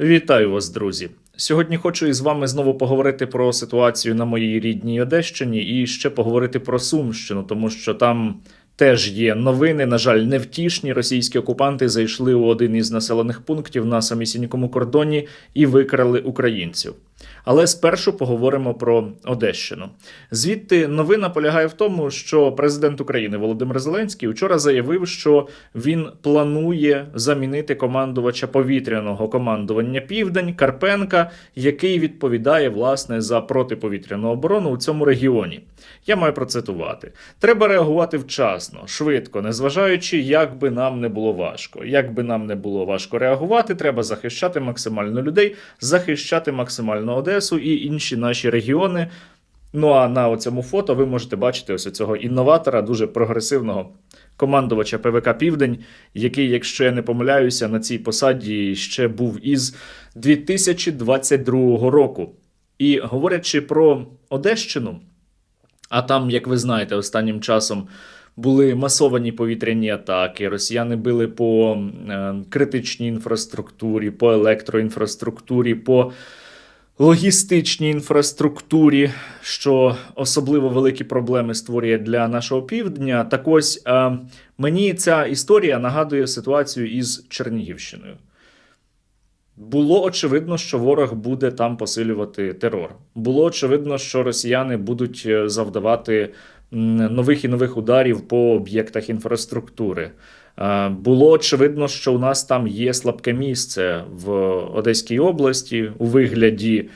Вітаю вас, друзі! Сьогодні хочу із вами знову поговорити про ситуацію на моїй рідній Одещині і ще поговорити про Сумщину, тому що там теж є новини. На жаль, невтішні. Російські окупанти зайшли у один із населених пунктів на самісінькому кордоні і викрали українців. Але спершу поговоримо про Одещину. Звідти новина полягає в тому, що президент України Володимир Зеленський вчора заявив, що він планує замінити командувача повітряного командування Південь Карпенка, який відповідає власне за протиповітряну оборону у цьому регіоні. Я маю процитувати: треба реагувати вчасно, швидко, незважаючи, як би нам не було важко. Як би нам не було важко реагувати, треба захищати максимально людей, захищати максимально Одесу і інші наші регіони. Ну а на цьому фото ви можете бачити ось цього інноватора, дуже прогресивного командувача ПВК Південь, який, якщо я не помиляюся, на цій посаді ще був із 2022 року. І говорячи про Одещину, а там, як ви знаєте, останнім часом були масовані повітряні атаки. Росіяни били по е, критичній інфраструктурі, по електроінфраструктурі, по логістичній інфраструктурі, що особливо великі проблеми створює для нашого півдня. Так ось е, мені ця історія нагадує ситуацію із Чернігівщиною. Було очевидно, що ворог буде там посилювати терор. Було очевидно, що росіяни будуть е, завдавати нових і нових ударів по об'єктах інфраструктури. Е, Було очевидно, що у нас там є слабке місце в Одеській області у вигляді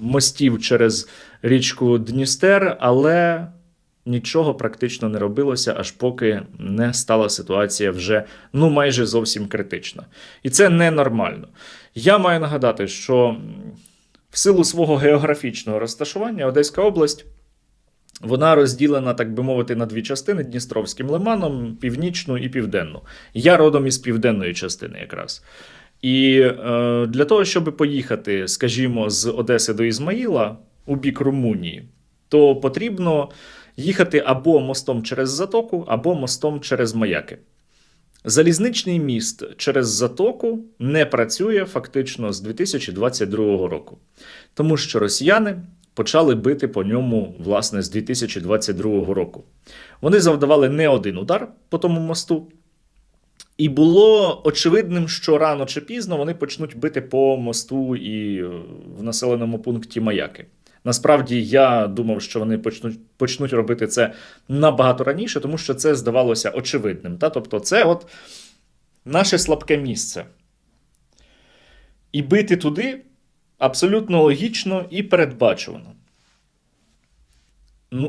мостів через річку Дністер, але нічого практично не робилося, аж поки не стала ситуація вже ну майже зовсім критична. І це ненормально. Я маю нагадати, що в силу свого географічного розташування Одеська область. Вона розділена, так би мовити, на дві частини Дністровським лиманом, північну і південну. Я родом із південної частини якраз. І е, для того, щоб поїхати, скажімо, з Одеси до Ізмаїла у бік Румунії, то потрібно їхати або мостом через затоку, або мостом через маяки. Залізничний міст через затоку не працює фактично з 2022 року, тому що росіяни почали бити по ньому власне з 2022 року. Вони завдавали не один удар по тому мосту, і було очевидним, що рано чи пізно вони почнуть бити по мосту і е, в населеному пункті Маяки. Насправді я думав, що вони почнуть, почнуть робити це набагато раніше, тому що це здавалося очевидним. Та? Тобто, це от наше слабке місце. І бити туди абсолютно логічно і передбачувано.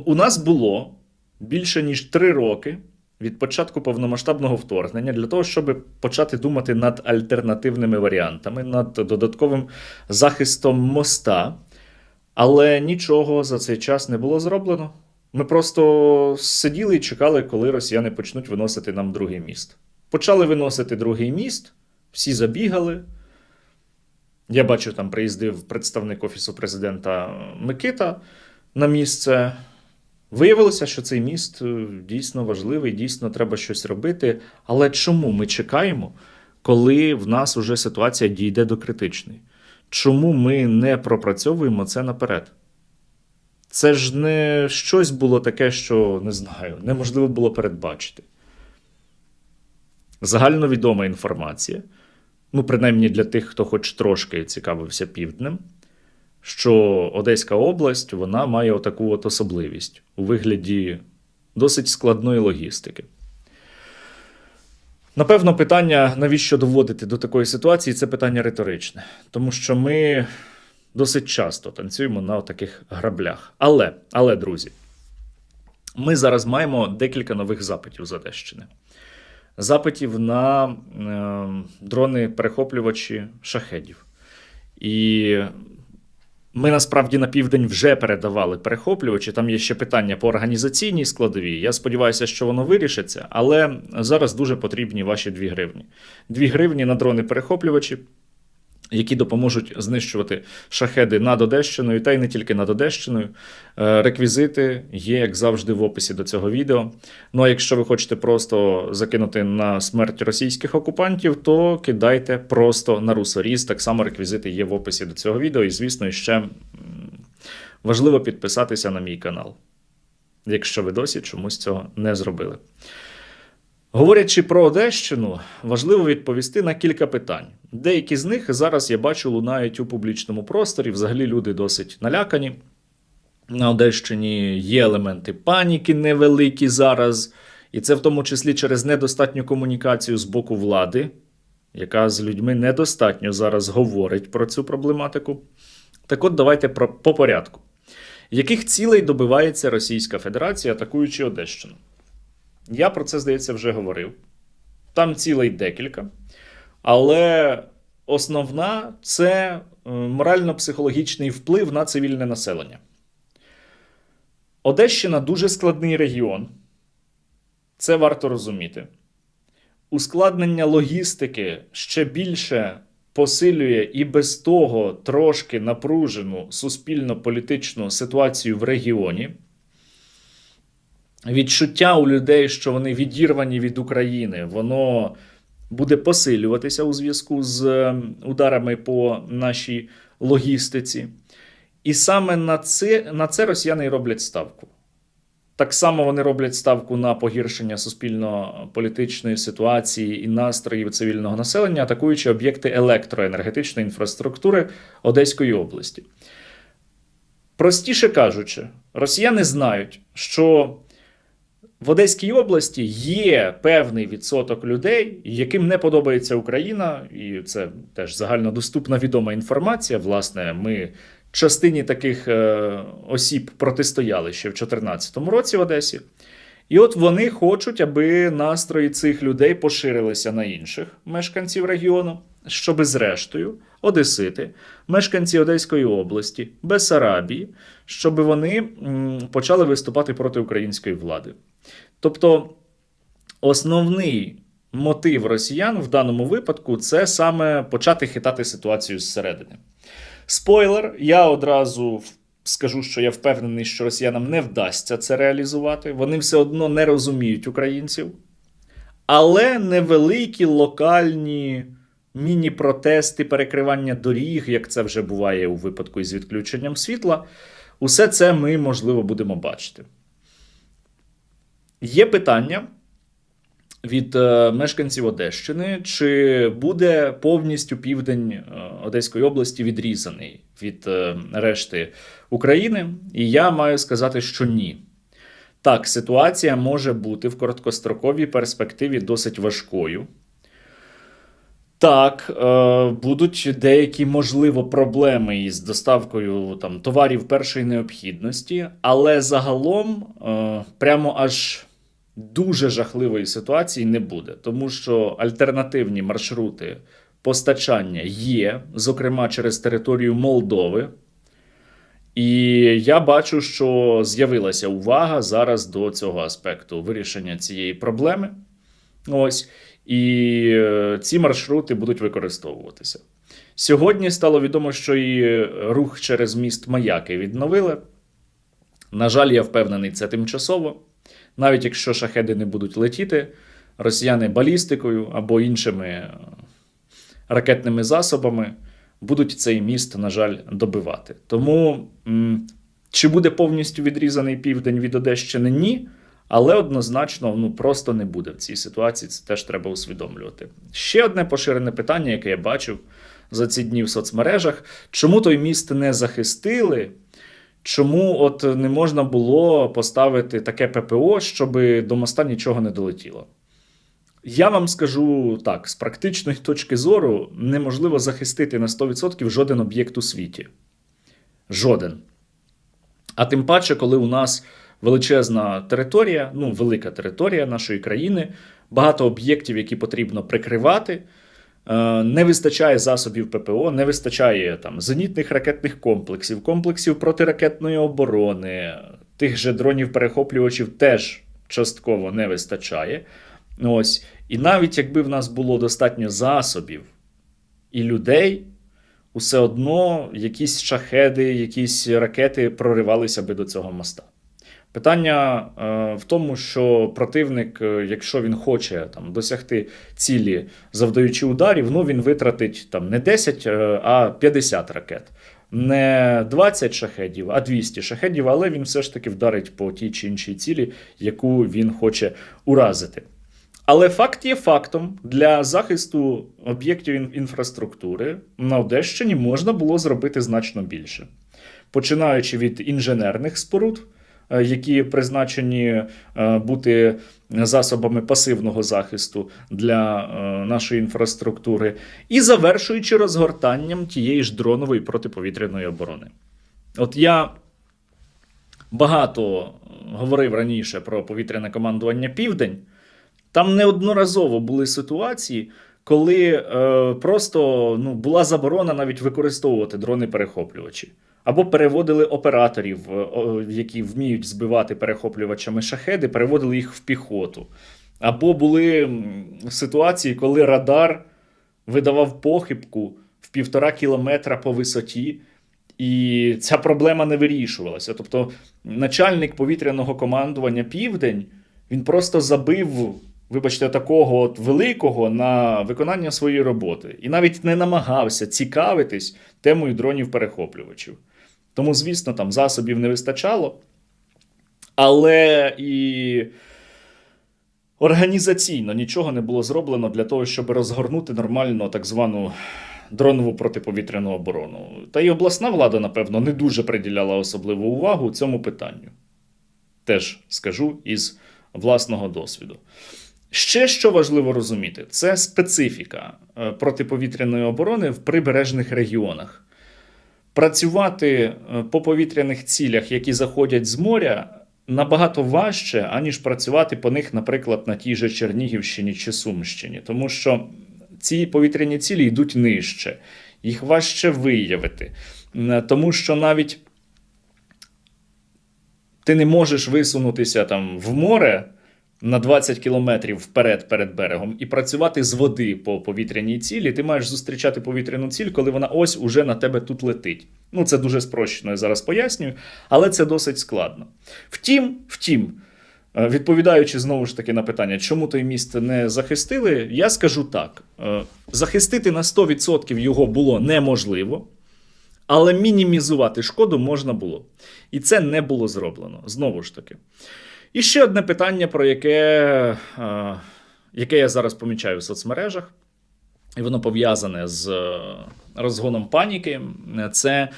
У нас було більше ніж три роки від початку повномасштабного вторгнення для того, щоб почати думати над альтернативними варіантами, над додатковим захистом моста. Але нічого за цей час не було зроблено. Ми просто сиділи і чекали, коли росіяни почнуть виносити нам другий міст. Почали виносити другий міст, всі забігали. Я бачу, там приїздив представник Офісу президента Микита на місце. Виявилося, що цей міст е, дійсно важливий, дійсно треба щось робити. Але чому ми чекаємо, коли в нас уже ситуація дійде до критичної? Чому ми не пропрацьовуємо це наперед? Це ж не щось було таке, що не знаю, неможливо було передбачити. Загальновідома інформація, ну, принаймні для тих, хто хоч трошки цікавився півднем, що Одеська область вона має отаку от особливість у вигляді досить складної логістики. Напевно, питання, навіщо доводити до такої ситуації, це питання риторичне, тому що ми досить часто танцюємо на таких граблях. Але, але, друзі, ми зараз маємо декілька нових запитів з Одещини. Запитів на е, дрони-перехоплювачі шахедів. І ми насправді на південь вже передавали перехоплювачі. Там є ще питання по організаційній складовій. Я сподіваюся, що воно вирішиться, але зараз дуже потрібні ваші 2 гривні. 2 гривні на дрони перехоплювачі. Які допоможуть знищувати шахеди над Одещиною, та й не тільки над Одещиною. Е, Реквізити є, як завжди, в описі до цього відео. Ну а якщо ви хочете просто закинути на смерть російських окупантів, то кидайте просто на русоріз. Так само реквізити є в описі до цього відео. І, звісно, ще важливо підписатися на мій канал, якщо ви досі чомусь цього не зробили. Говорячи про Одещину, важливо відповісти на кілька питань. Деякі з них зараз я бачу лунають у публічному просторі. Взагалі люди досить налякані. На Одещині є елементи паніки невеликі зараз, і це в тому числі через недостатню комунікацію з боку влади, яка з людьми недостатньо зараз говорить про цю проблематику. Так от давайте по порядку. Яких цілей добивається Російська Федерація, атакуючи Одещину? Я про це, здається, вже говорив. Там цілей декілька. Але основна це е, морально-психологічний вплив на цивільне населення. Одещина дуже складний регіон. Це варто розуміти. Ускладнення логістики ще більше посилює і без того трошки напружену суспільно-політичну ситуацію в регіоні відчуття у людей, що вони відірвані від України, воно буде посилюватися у зв'язку з е, ударами по нашій логістиці. І саме на це, на це росіяни і роблять ставку. Так само вони роблять ставку на погіршення суспільно-політичної ситуації і настроїв цивільного населення, атакуючи об'єкти електроенергетичної інфраструктури Одеської області. Простіше кажучи, росіяни знають, що в Одеській області є певний відсоток людей, яким не подобається Україна, і це теж загальнодоступна відома інформація. Власне, ми частині таких е, осіб протистояли ще в 2014 році в Одесі. І от вони хочуть, аби настрої цих людей поширилися на інших мешканців регіону, щоби зрештою Одесити, мешканці Одеської області, Бесарабії, щоб вони почали виступати проти української влади. Тобто основний мотив росіян в даному випадку це саме почати хитати ситуацію зсередини. Спойлер, я одразу скажу, що я впевнений, що росіянам не вдасться це реалізувати. Вони все одно не розуміють українців. Але невеликі локальні міні-протести, перекривання доріг, як це вже буває у випадку із відключенням світла, усе це ми, можливо, будемо бачити. Є питання від е, мешканців Одещини, чи буде повністю південь е, Одеської області відрізаний від е, решти України? І я маю сказати, що ні. Так, ситуація може бути в короткостроковій перспективі досить важкою. Так, е, будуть деякі, можливо, проблеми із доставкою там, товарів першої необхідності, але загалом е, прямо аж дуже жахливої ситуації не буде, тому що альтернативні маршрути постачання є, зокрема через територію Молдови. І я бачу, що з'явилася увага зараз до цього аспекту вирішення цієї проблеми. Ось. І е, ці маршрути будуть використовуватися. Сьогодні стало відомо, що і рух через міст Маяки відновили. На жаль, я впевнений, це тимчасово. Навіть якщо шахеди не будуть летіти, росіяни балістикою або іншими е, ракетними засобами будуть цей міст, на жаль, добивати. Тому чи буде повністю відрізаний південь від Одещини? Ні. Але однозначно ну, просто не буде в цій ситуації, це теж треба усвідомлювати. Ще одне поширене питання, яке я бачив за ці дні в соцмережах: чому той міст не захистили? Чому от не можна було поставити таке ППО, щоб до моста нічого не долетіло? Я вам скажу так: з практичної точки зору неможливо захистити на 100% жоден об'єкт у світі. Жоден. А тим паче, коли у нас величезна територія, ну, велика територія нашої країни, багато об'єктів, які потрібно прикривати. Е, Не вистачає засобів ППО, не вистачає там зенітних ракетних комплексів, комплексів протиракетної оборони, тих же дронів-перехоплювачів теж частково не вистачає. Ось. І навіть якби в нас було достатньо засобів і людей, усе одно якісь шахеди, якісь ракети проривалися би до цього моста. Питання е, в тому, що противник, е, якщо він хоче там, досягти цілі, завдаючи ударів, ну він витратить там не 10, е, а 50 ракет. Не 20 шахедів, а 200 шахедів, але він все ж таки вдарить по тій чи іншій цілі, яку він хоче уразити. Але факт є фактом: для захисту об'єктів інфраструктури на Одещині можна було зробити значно більше. Починаючи від інженерних споруд, які призначені е, бути засобами пасивного захисту для е, нашої інфраструктури, і завершуючи розгортанням тієї ж дронової протиповітряної оборони. От я багато говорив раніше про повітряне командування Південь. Там неодноразово були ситуації, коли е, просто ну, була заборона навіть використовувати дрони-перехоплювачі. Або переводили операторів, е, які вміють збивати перехоплювачами шахеди, переводили їх в піхоту. Або були ситуації, коли радар видавав похибку в півтора кілометра по висоті, і ця проблема не вирішувалася. Тобто, начальник повітряного командування Південь він просто забив, вибачте, такого от великого на виконання своєї роботи. І навіть не намагався цікавитись темою дронів-перехоплювачів. Тому, звісно, там засобів не вистачало. Але і організаційно нічого не було зроблено для того, щоб розгорнути нормально так звану дронову протиповітряну оборону. Та й обласна влада, напевно, не дуже приділяла особливу увагу цьому питанню. Теж скажу із власного досвіду. Ще що важливо розуміти, це специфіка е, протиповітряної оборони в прибережних регіонах. Працювати е, по повітряних цілях, які заходять з моря, набагато важче, аніж працювати по них, наприклад, на тій же Чернігівщині чи Сумщині. Тому що ці повітряні цілі йдуть нижче, їх важче виявити. Тому що навіть ти не можеш висунутися там в море на 20 кілометрів вперед перед берегом і працювати з води по повітряній цілі. Ти маєш зустрічати повітряну ціль, коли вона ось уже на тебе тут летить. Ну, це дуже спрощено, я зараз пояснюю, але це досить складно. Втім, втім, е, відповідаючи знову ж таки на питання, чому той міст не захистили, я скажу так: е, захистити на 100% його було неможливо. Але мінімізувати шкоду можна було. І це не було зроблено. Знову ж таки. І ще одне питання, про яке, е, яке я зараз помічаю в соцмережах, і воно пов'язане з е, розгоном паніки. Це.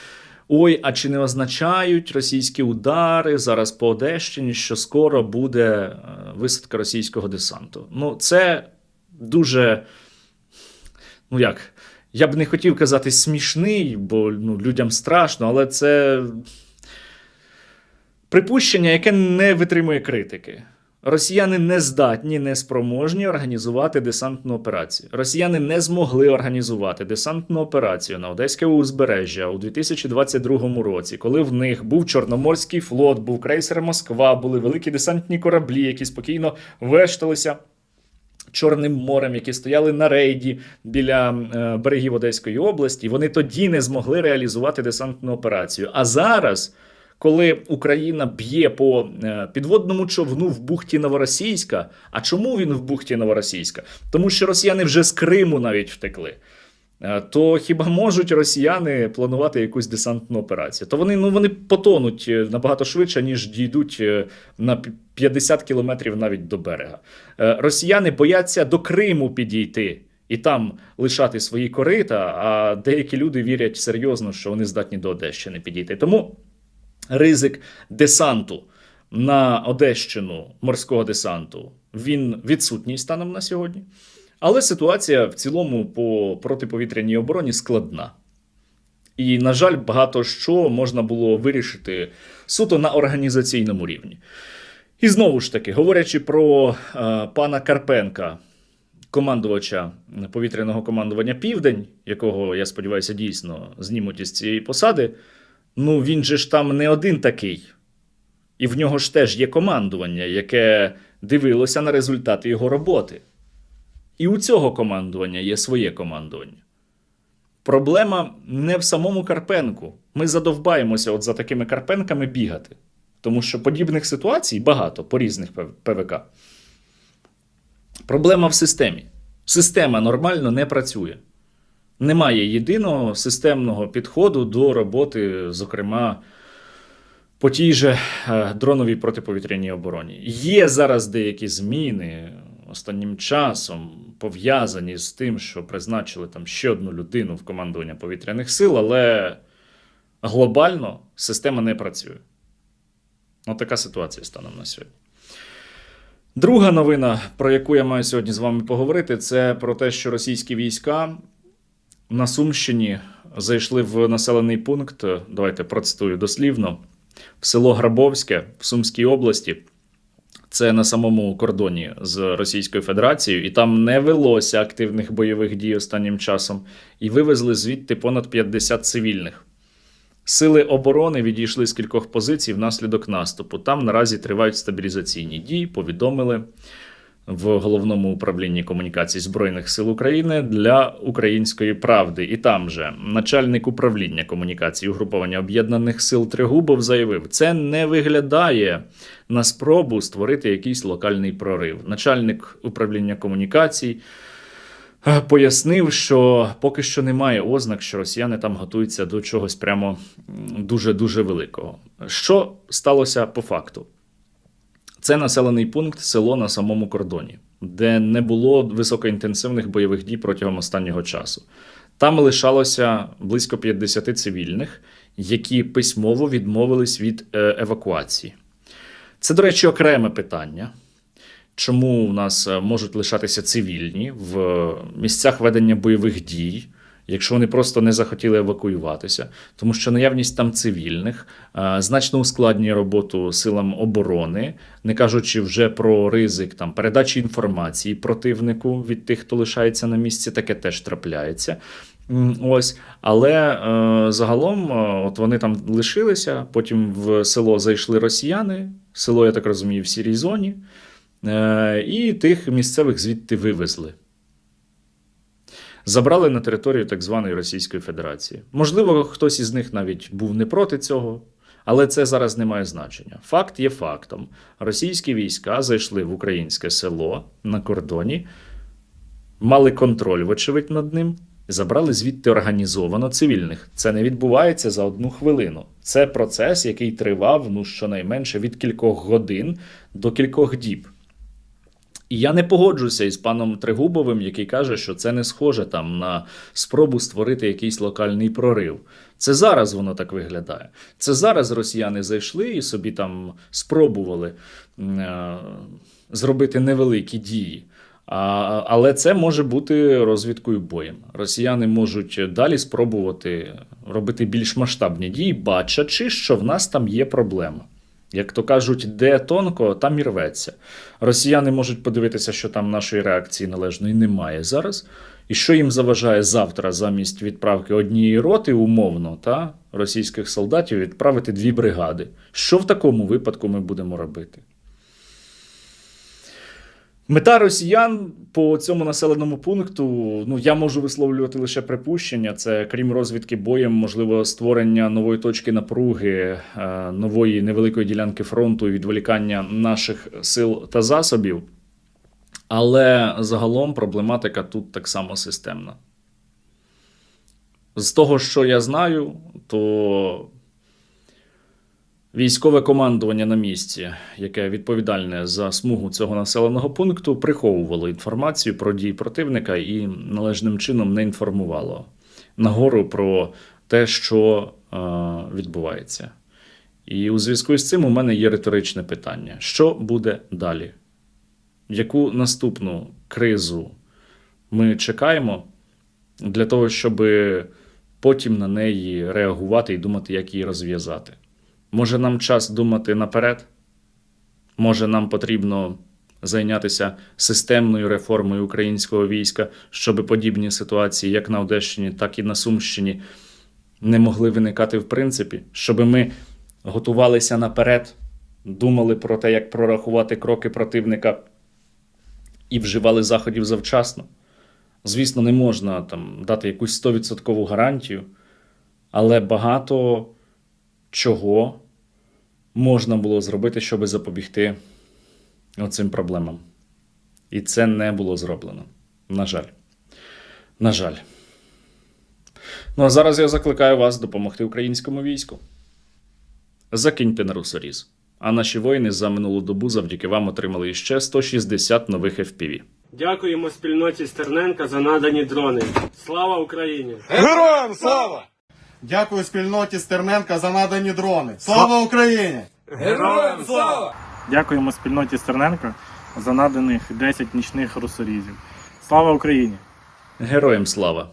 Ой, а чи не означають російські удари зараз по Одещині, що скоро буде е, висадка російського десанту? Ну, це дуже. Ну як? Я б не хотів казати смішний, бо ну, людям страшно, але це припущення, яке не витримує критики. Росіяни не здатні, не спроможні організувати десантну операцію. Росіяни не змогли організувати десантну операцію на Одеське узбережжя у 2022 році, коли в них був Чорноморський флот, був крейсер Москва, були великі десантні кораблі, які спокійно вешталися Чорним морем, які стояли на рейді біля е, берегів Одеської області. Вони тоді не змогли реалізувати десантну операцію. А зараз, коли Україна б'є по е, підводному човну в бухті Новоросійська, а чому він в бухті Новоросійська? Тому що росіяни вже з Криму навіть втекли. Е, То хіба можуть росіяни планувати якусь десантну операцію? То вони ну вони потонуть е, набагато швидше, ніж дійдуть на пі- 50 кілометрів навіть до берега. Росіяни бояться до Криму підійти і там лишати свої корита. А деякі люди вірять серйозно, що вони здатні до Одещини підійти. Тому ризик десанту на Одещину морського десанту він відсутній станом на сьогодні. Але ситуація в цілому по протиповітряній обороні складна. І, на жаль, багато що можна було вирішити суто на організаційному рівні. І знову ж таки, говорячи про е, пана Карпенка, командувача повітряного командування Південь, якого, я сподіваюся, дійсно знімуть із цієї посади, ну він же ж там не один такий. І в нього ж теж є командування, яке дивилося на результати його роботи. І у цього командування є своє командування. Проблема не в самому Карпенку. Ми задовбаємося от за такими Карпенками бігати. Тому що подібних ситуацій багато по різних ПВК. Проблема в системі. Система нормально не працює. Немає єдиного системного підходу до роботи, зокрема, по тій же е, дроновій протиповітряній обороні. Є зараз деякі зміни останнім часом пов'язані з тим, що призначили там ще одну людину в командування повітряних сил, але глобально система не працює. От така ситуація станом на сьогодні. Друга новина, про яку я маю сьогодні з вами поговорити, це про те, що російські війська на Сумщині зайшли в населений пункт. Давайте процитую дослівно. В село Грабовське в Сумській області. Це на самому кордоні з Російською Федерацією, і там не велося активних бойових дій останнім часом, і вивезли звідти понад 50 цивільних. Сили оборони відійшли з кількох позицій внаслідок наступу. Там наразі тривають стабілізаційні дії, повідомили в головному управлінні комунікацій Збройних сил України для української правди. І там же начальник управління комунікацій угруповання об'єднаних сил Тригубов заявив, це не виглядає на спробу створити якийсь локальний прорив. Начальник управління комунікацій. е, Пояснив, що поки що немає ознак, що росіяни там готуються до чогось прямо дуже дуже великого. Що сталося по факту? Це населений пункт, село на самому кордоні, де не було високоінтенсивних бойових дій протягом останнього часу. Там лишалося близько 50 цивільних, які письмово відмовились від е, евакуації. Це, до речі, окреме питання. Чому у нас е, можуть лишатися цивільні в місцях ведення бойових дій, якщо вони просто не захотіли евакуюватися, тому що наявність там цивільних е, значно ускладнює роботу силам оборони, не кажучи вже про ризик там передачі інформації противнику від тих, хто лишається на місці, таке теж трапляється. Ось, але е, загалом, е, от вони там лишилися. Потім в село зайшли росіяни. Село, я так розумію, в сірій зоні. Е, і тих місцевих звідти вивезли. Забрали на територію так званої Російської Федерації. Можливо, хтось із них навіть був не проти цього, але це зараз не має значення. Факт є фактом. Російські війська зайшли в українське село на кордоні, мали контроль, вочевидь, над ним, забрали звідти організовано цивільних. Це не відбувається за одну хвилину. Це процес, який тривав ну, щонайменше від кількох годин до кількох діб. І я не погоджуся із паном Трегубовим, який каже, що це не схоже там на спробу створити якийсь локальний прорив. Це зараз воно так виглядає. Це зараз росіяни зайшли і собі там спробували е, зробити невеликі дії. А, але це може бути розвідкою боєм. Росіяни можуть далі спробувати робити більш масштабні дії, бачачи, що в нас там є проблема. Як то кажуть, де тонко, там і рветься. Росіяни можуть подивитися, що там нашої реакції належної немає зараз. І що їм заважає завтра замість відправки однієї роти, умовно, та російських солдатів відправити дві бригади. Що в такому випадку ми будемо робити? Мета росіян по цьому населеному пункту, ну я можу висловлювати лише припущення. Це крім розвідки боєм, можливо, створення нової точки напруги, е, нової невеликої ділянки фронту і відволікання наших сил та засобів. Але загалом проблематика тут так само системна. З того, що я знаю, то Військове командування на місці, яке відповідальне за смугу цього населеного пункту, приховувало інформацію про дії противника і належним чином не інформувало нагору про те, що е, відбувається. І у зв'язку з цим у мене є риторичне питання: що буде далі? Яку наступну кризу ми чекаємо для того, щоб потім на неї реагувати і думати, як її розв'язати? Може, нам час думати наперед? Може, нам потрібно зайнятися системною реформою українського війська, щоб подібні ситуації, як на Одещині, так і на Сумщині, не могли виникати в принципі, щоб ми готувалися наперед, думали про те, як прорахувати кроки противника і вживали заходів завчасно, Звісно, не можна там дати якусь 100% гарантію, але багато чого можна було зробити, щоб запобігти оцим проблемам. І це не було зроблено. На жаль. На жаль. Ну а зараз я закликаю вас допомогти українському війську. Закиньте на русоріз. А наші воїни за минулу добу завдяки вам отримали іще 160 нових FPV. Дякуємо спільноті Стерненка за надані дрони. Слава Україні! Героям слава! Дякую спільноті Стерненка за надані дрони. Слава Україні! Героям слава! Дякуємо спільноті Стерненка за наданих 10 нічних русорізів. Слава Україні! Героям слава!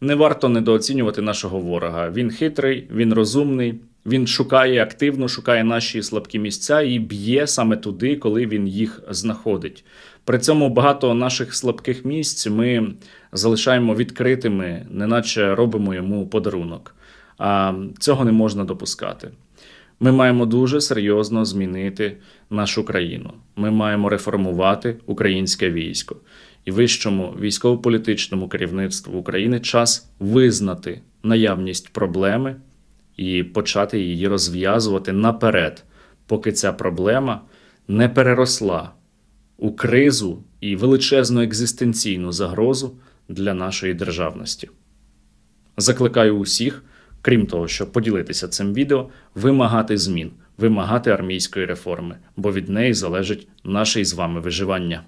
Не варто недооцінювати нашого ворога. Він хитрий, він розумний, він шукає активно, шукає наші слабкі місця і б'є саме туди, коли він їх знаходить. При цьому багато наших слабких місць ми залишаємо відкритими, неначе робимо йому подарунок. Цього не можна допускати. Ми маємо дуже серйозно змінити нашу країну. Ми маємо реформувати українське військо. І вищому військово-політичному керівництву України час визнати наявність проблеми і почати її розв'язувати наперед, поки ця проблема не переросла у кризу і величезну екзистенційну загрозу для нашої державності. Закликаю усіх, крім того, щоб поділитися цим відео, вимагати змін, вимагати армійської реформи, бо від неї залежить наше із вами виживання.